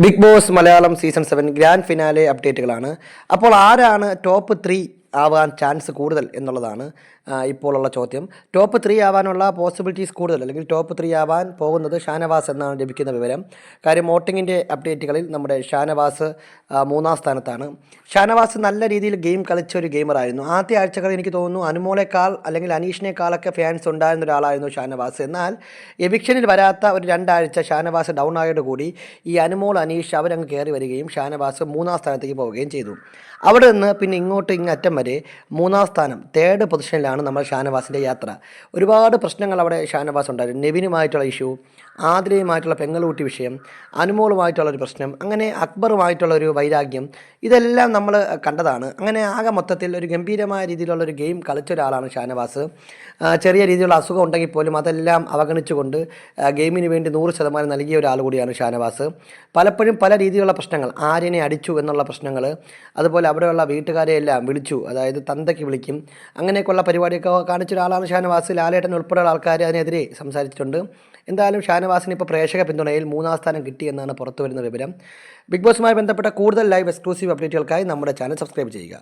Bigg Boss Malayalam season seven grand finale അപ്ഡേറ്റുകളാണ്. അപ്പോൾ ആരാണ് top three ആവാൻ ചാൻസ് കൂടുതൽ എന്നുള്ളതാണ് ഇപ്പോഴുള്ള ചോദ്യം. ടോപ്പ് ത്രീ ആവാനുള്ള പോസിബിലിറ്റീസ് കൂടുതൽ അല്ലെങ്കിൽ ടോപ്പ് ത്രീ ആവാൻ പോകുന്നത് ഷാനവാസ് എന്നാണ് ലഭിക്കുന്ന വിവരം. കാര്യം വോട്ടിങ്ങിന്റെ അപ്ഡേറ്റുകളിൽ നമ്മുടെ ഷാനവാസ് മൂന്നാം സ്ഥാനത്താണ്. ഷാനവാസ് നല്ല രീതിയിൽ ഗെയിം കളിച്ച ഒരു ഗെയിമറായിരുന്നു ആദ്യ ആഴ്ചകളിൽ എനിക്ക് തോന്നുന്നു അനുമോളെക്കാൾ അല്ലെങ്കിൽ അനീഷിനേക്കാളൊക്കെ ഫാൻസ് ഉണ്ടായിരുന്ന ഒരാളായിരുന്നു ഷാനവാസ്. എന്നാൽ എവിക്ഷനിൽ വരാത്ത ഒരു രണ്ടാഴ്ച ഷാനവാസ് ഡൗൺ ആയതോടുകൂടി ഈ അനുമോൾ അനീഷ് അവരങ്ങ് കയറി വരികയും ഷാനവാസ് മൂന്നാം സ്ഥാനത്തേക്ക് പോവുകയും ചെയ്തു. അവിടെ നിന്ന് പിന്നെ ഇങ്ങോട്ട് ഇങ്ങറ്റം മൂന്നാം സ്ഥാനം തേർഡ് പൊസിഷനിലാണ് നമ്മൾ ഷാനവാസിന്റെ യാത്ര. ഒരുപാട് പ്രശ്നങ്ങൾ അവിടെ ഷാനവാസ് ഉണ്ടായിരുന്നു. നെവിനുമായിട്ടുള്ള ഇഷ്യൂ ആതിരയുമായിട്ടുള്ള പെങ്ങളുട്ടി വിഷയം അനുമോളുമായിട്ടുള്ള ഒരു പ്രശ്നം അങ്ങനെ അക്ബറുമായിട്ടുള്ള ഒരു വൈരാഗ്യം ഇതെല്ലാം നമ്മൾ കണ്ടതാണ്. അങ്ങനെ ആകെ മൊത്തത്തിൽ ഒരു ഗംഭീരമായ രീതിയിലുള്ള ഒരു ഗെയിം കളിച്ച ഒരാളാണ് ഷാനവാസ്. ചെറിയ രീതിയിലുള്ള അസുഖം ഉണ്ടെങ്കിൽ പോലും അതെല്ലാം അവഗണിച്ചുകൊണ്ട് ഗെയിമിന് വേണ്ടി നൂറ് ശതമാനം നൽകിയ ഒരാൾ കൂടിയാണ് ഷാനവാസ്. പലപ്പോഴും പല രീതിയിലുള്ള പ്രശ്നങ്ങൾ ആര്യനെ അടിച്ചു എന്നുള്ള പ്രശ്നങ്ങൾ അതുപോലെ അവിടെയുള്ള വീട്ടുകാരെ എല്ലാം വിളിച്ചു അതായത് തന്തയ്ക്ക് വിളിക്കും അങ്ങനെയൊക്കെയുള്ള പരിപാടിയൊക്കെ കാണിച്ച ഒരാളാണ് ഷാനവാസ്. ലാലേട്ടൻ ഉൾപ്പെടെയുള്ള ആൾക്കാർ അതിനെതിരെ സംസാരിച്ചിട്ടുണ്ട്. എന്തായാലും ഷാനവാസിന് ഇപ്പോൾ പ്രേക്ഷക പിന്തുണയിൽ മൂന്നാം സ്ഥാനം കിട്ടിയെന്നാണ് പുറത്തു വരുന്ന വിവരം. ബിഗ് ബോസുമായി ബന്ധപ്പെട്ട കൂടുതൽ ലൈവ് എക്സ്ക്ലൂസീവ് അപ്ഡേറ്റുകൾക്കായി നമ്മുടെ ചാനൽ സബ്സ്ക്രൈബ് ചെയ്യുക.